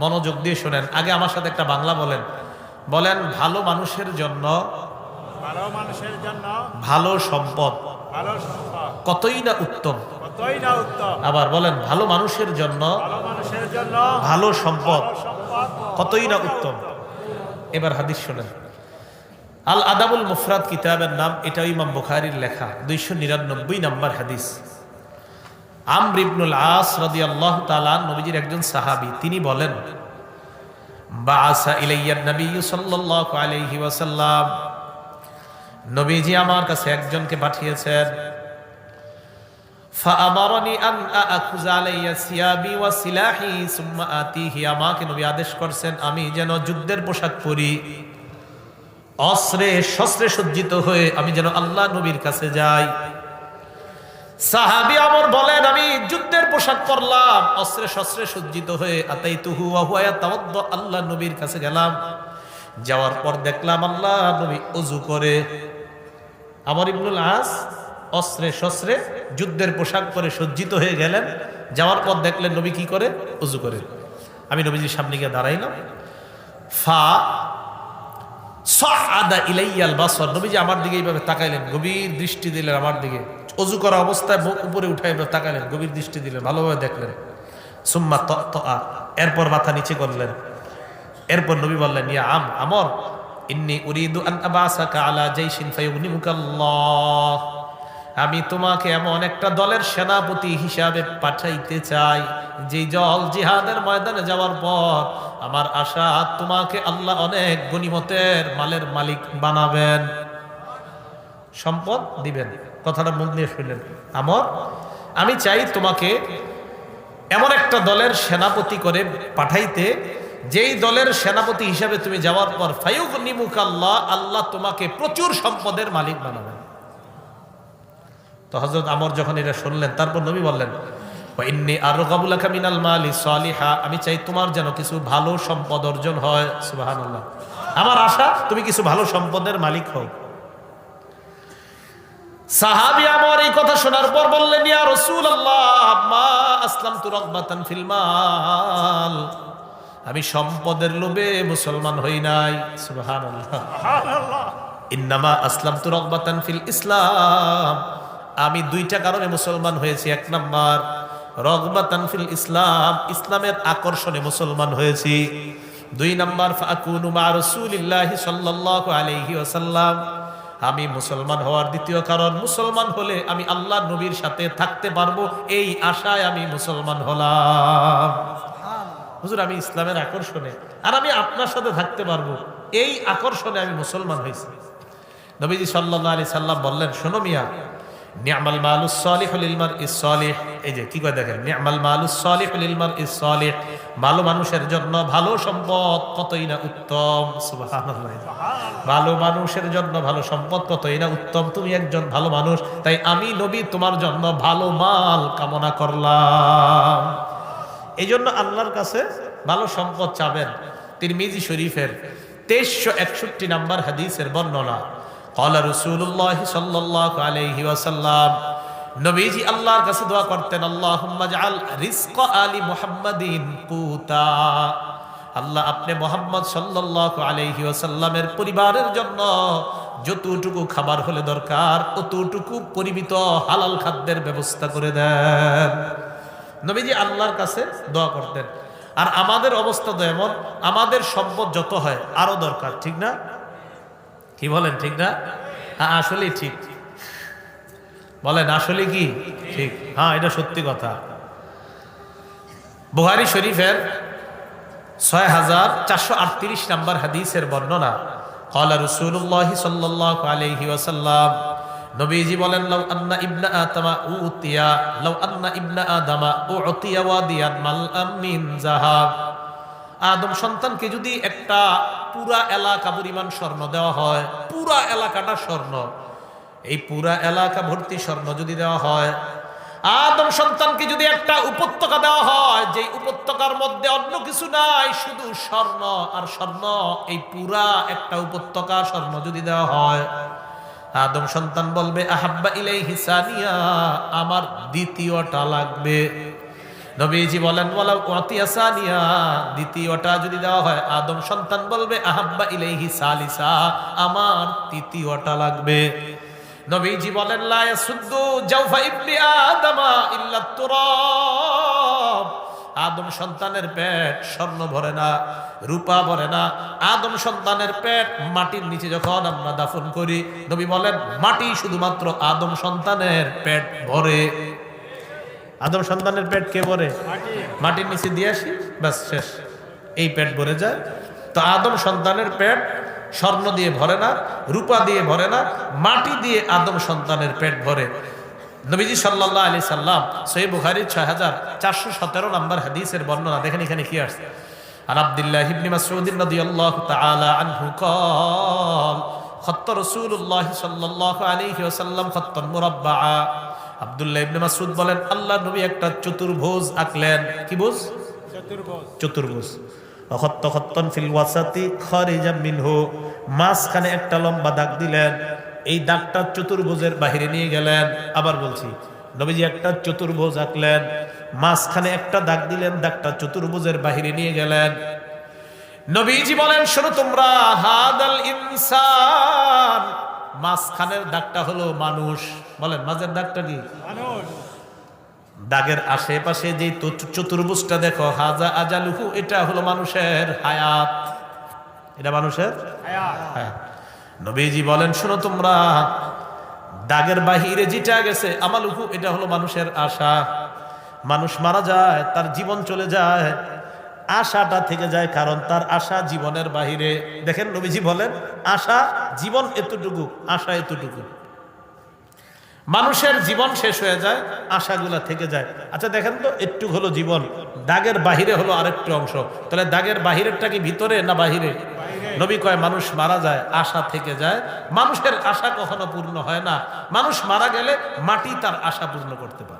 মনোযোগ দিয়ে শোনেন। আগে আমার সাথে একটা বাংলা বলেন। বলেন ভালো মানুষের জন্য ভালো মানুষের জন্য ভালো সম্পদ ভালো সম্পদ। কতই না উত্তম? কতই না উত্তম। আবার বলেন ভালো মানুষের জন্য ভালো মানুষের জন্য ভালো সম্পদ ভালো সম্পদ কতই না উত্তম? এবার হাদিস শোনেন। আল আদাবুল মুফরাদ কিতাবের নাম এটাও ইমাম বুখারির লেখা দুইশো নিরানব্বই নাম্বার হাদিস। আমর আস রাদি আল্লাহ তালা নবীজির একজন সাহাবি। তিনি বলেন নবী নবীজি আমার কাছে একজনকে পাঠিয়েছেন। আমাকে নবী আদেশ করছেন, আমি যেন যুদ্ধের পোশাক পরি, অস্ত্রে শস্ত্রে সজ্জিত হয়ে আমি যেন আল্লাহ নবীর কাছে যাই। সাহাবি আমর পোশাক পরলাম, অস্ত্রে শস্ত্রে সজ্জিত হয়ে আতাই তুহু আল্লাহ নবীর কাছে গেলাম। যাওয়ার পর দেখলাম আল্লাহ নবী অজু করে। আমার ইবনুল আস অস্ত্রে শস্ত্রে যুদ্ধের পোশাক পরে সজ্জিত হয়ে গেলেন। যাওয়ার পর দেখলেন নবী কি করে? অজু করে। আমি নবীজির সামনে গিয়ে দাঁড়াইলাম। ফা আদা ইলাইয়াল বাসর। নবীজি আমার দিকে এইভাবে তাকাইলেন, গভীর দৃষ্টি দিলেন আমার দিকে। অজু করা অবস্থায় উপরে উঠাই তাকাইলেন গভীর দৃষ্টি দিলেন, ভালোভাবে দেখলেন। সুম্মা ত। এরপর মাথা নিচে করলেন। এরপর নবী বললেন, ইয়া আম, আমর, ইন্নি উরিদু আন আবাসাকা আলা জাইশিন ফায়ুগনিমুকাল্লাহ। আমি তোমাকে এমন একটা দলের সেনাপতি হিসাবে পাঠাইতে চাই যে জল জিহাদের ময়দানে যাওয়ার পর আমার আশা তোমাকে আল্লাহ অনেক গনিমতের মালের মালিক বানাবেন। সম্পদ দিবেন। কথাটা মুখ দিয়ে শুনলেন। আমর, আমি চাই তোমাকে এমন একটা দলের সেনাপতি করে পাঠাইতে, যেই দলের সেনাপতি হিসাবে তুমি যাওয়ার পর ফায়ুক নিমুক আল্লাহ আল্লাহ তোমাকে প্রচুর সম্পদের মালিক বানাবেন। তো হজরত আমর যখন এটা শুনলেন, তারপর নবী বললেন আমি চাই তোমার যেন কিছু ভালো সম্পদ অর্জন হয়। সুবহানাল্লাহ। আমার আশা, তুমি কিছু ভালো সম্পদের মালিক হও। সাহাবি আমার এই কথা শোনার পর বললেন ইয়া রাসূলুল্লাহ মা আসলামতু রাগবাতান ফিল মাল। আমি সম্পদের লোভে মুসলমান হই নাই ইন্নামা আসলামতু রাগবাতান ফিল ইসলাম। আমি দুইটা কারণে মুসলমান হয়েছি। এক নাম্বার রগবাতান ফিল ইসলাম ইসলামের আকর্ষণে মুসলমান হয়েছি। দুই নাম্বার ফাকুনু মা রাসূলিল্লাহি সাল্লাল্লাহু আলাইহি ওয়াসাল্লাম। আমি মুসলমান হওয়ার দ্বিতীয় কারণ, মুসলমান হলে আমি আল্লাহ নবীর সাথে থাকতে পারব, এই আশায় আমি মুসলমান হলাম। হুজুর, আমি ইসলামের আকর্ষণে, আর আমি আপনার সাথে থাকতে পারব, এই আকর্ষণে আমি মুসলমান হয়েছি। নবীজি সাল্লাহ আলি সাল্লাম বললেন, শোনো মিয়া নিয়ামাল মালুস সালিহ লিলমার ইস সালিহ। এই যে, কি করে দেখেন? নিয়ামাল মালুস সালিহ লিলমার ইস সালিহ। ভালো মানুষের জন্য ভালো সম্পদ কতই না উত্তম? ভালো মানুষের জন্য ভালো সম্পদ কতই না উত্তম? তুমি একজন ভালো মানুষ, তাই আমি নবী, তোমার জন্য ভালো মাল কামনা করলাম। এই জন্য আল্লাহর কাছে ভালো সম্পদ চাবেন। তিরমিজি শরীফের তেইশশো একষট্টি নাম্বার হাদিসের বর্ণনা। কলা রসুল্লাহ সাল্লাহ আলহি ওয়াসাল্লাম নবীজি আল্লাহর কাছে দোয়া করতেন আল্লাহ রিস্ক আলী মোহাম্মদিন পুতা আল্লাহ আপনি মোহাম্মদ সাল্লাহ আলহি ওয়াসাল্লামের পরিবারের জন্য যতটুকু খাবার হলে দরকার অতটুকু পরিমিত হালাল খাদ্যের ব্যবস্থা করে দেন। নবীজি আল্লাহর কাছে দোয়া করতেন। আর আমাদের অবস্থা তো এমন, আমাদের সম্পদ যত হয় আরও দরকার, ঠিক না? কি বলেন, ঠিক না? হ্যাঁ আসলে ঠিক। বলেন আসলে কি? ঠিক। হ্যাঁ এটা সত্যি কথা। বুহারি শরীফের ছয় হাজার চারশো আটত্রিশ নাম্বার হাদিসের বর্ণনা। কলা রসুল্লাহ সাল্লাহ আলহি ওসাল্লাম নবীজি বলেন, লাউ আন্না ইবনা আতামা উতিয়া, লাউ আন্না ইবনা আদামা ও অতিয়া ওয়াদিয়ান মাল আমিন জাহাব। আদম সন্তানকে যদি একটা পুরা এলাকা পরিমাণ স্বর্ণ দেওয়া হয়, পুরা এলাকাটা স্বর্ণ। এই পুরা এলাকা ভর্তি স্বর্ণ যদি দেওয়া হয়, আদম সন্তানকে যদি একটা উপত্যকা দেওয়া হয় যে উপত্যকার মধ্যে অন্য কিছু নাই, শুধু স্বর্ণ আর স্বর্ণ, এই পুরা একটা উপত্যকা স্বর্ণ যদি দেওয়া হয়, আদম সন্তান বলবে, আহাব্বা ইলাই হিসানিয়া আমার দ্বিতীয়টা লাগবে। নবীজি বলেন দ্বিতীয়টা যদি দেওয়া হয়, আদম সন্তান বলবে, আহাব্বা ইলাইহি সালিসা আমার তৃতীয়টা লাগবে। নবীজি বলেন আদম সন্তানের পেট স্বর্ণ ভরে না, রূপা ভরে না। আদম সন্তানের পেট মাটির নিচে যখন আমরা দাফন করি, নবী বলেন, মাটি শুধুমাত্র আদম সন্তানের পেট ভরে। আদম সন্তানের পেট কে ভরে মাটি মাটির নিচে দিয়ে আসি ব্যাস শেষ এই পেট ভরে যায় তো আদম সন্তানের পেট স্বর্ণ দিয়ে ভরে না রূপা দিয়ে ভরে না মাটি দিয়ে আদম সন্তানের পেট ভরে নবীজি সাল্লাহ আলি সাল্লাম সই বুখারির ছয় হাজার চারশো সতেরো নম্বর হাদিসের বর্ণনা দেখেন এখানে কি আসছে আর আব্দুল্লাহ ইবনি মাসউদ রাদিয়াল্লাহু তাআলা আনহু قال خط رسول الله صلى الله عليه وسلم خطا مربعا আব্দুল্লাহ ইবনে মাসউদ বলেন আল্লাহ নবী একটা চতুর্ভুজ আঁকলেন। কি বুঝ? চতুর্ভুজ। চতুর্ভুজ। অখত্ত খত্তন ফিল ওয়াসাতি খারিজাম মিনহু। মাঝখানে একটা লম্বা দাগ দিলেন। এই দাগটা চতুর্ভুজের বাহিরে নিয়ে গেলেন। আবার বলছি নবীজি একটা চতুর্ভুজ আঁকলেন। মাঝখানে একটা দাগ দিলেন দাগটা চতুর্ভুজের বাহিরে নিয়ে গেলেন। নবীজি বলেন শোনো তোমরা হাদাল ইনসান মাঝখানের দাগটা হলো মানুষ। বলেন মাঝের দাগটা কি? দাগের আশেপাশে যে চতুর্ভুজটা দেখো হাজা আজালুহু এটা হলো মানুষের হায়াত। এটা মানুষের হায়াত। নবীজি বলেন শোনো তোমরা দাগের বাহিরে যেটা গেছে আমালুহু এটা হলো মানুষের আশা। মানুষ মারা যায় তার জীবন চলে যায় আশাটা থেকে যায় কারণ তার আশা জীবনের বাহিরে। দেখেন নবীজি বলেন, আশা জীবন এতটুকু, আশা এতটুকু। মানুষের জীবন শেষ হয়ে যায়, আশাগুলা থেকে যায়। আচ্ছা দেখেন তো, একটু হলো জীবন, দাগের বাহিরে হলো আরেকটু অংশ। তাহলে দাগের বাহিরেরটা কি ভিতরে না বাহিরে? নবী কয়, মানুষ মারা যায়, আশা থেকে যায়। মানুষের আশা কখনো পূর্ণ হয় না। মানুষ মারা গেলে মাটি তার আশা পূর্ণ করতে পারে।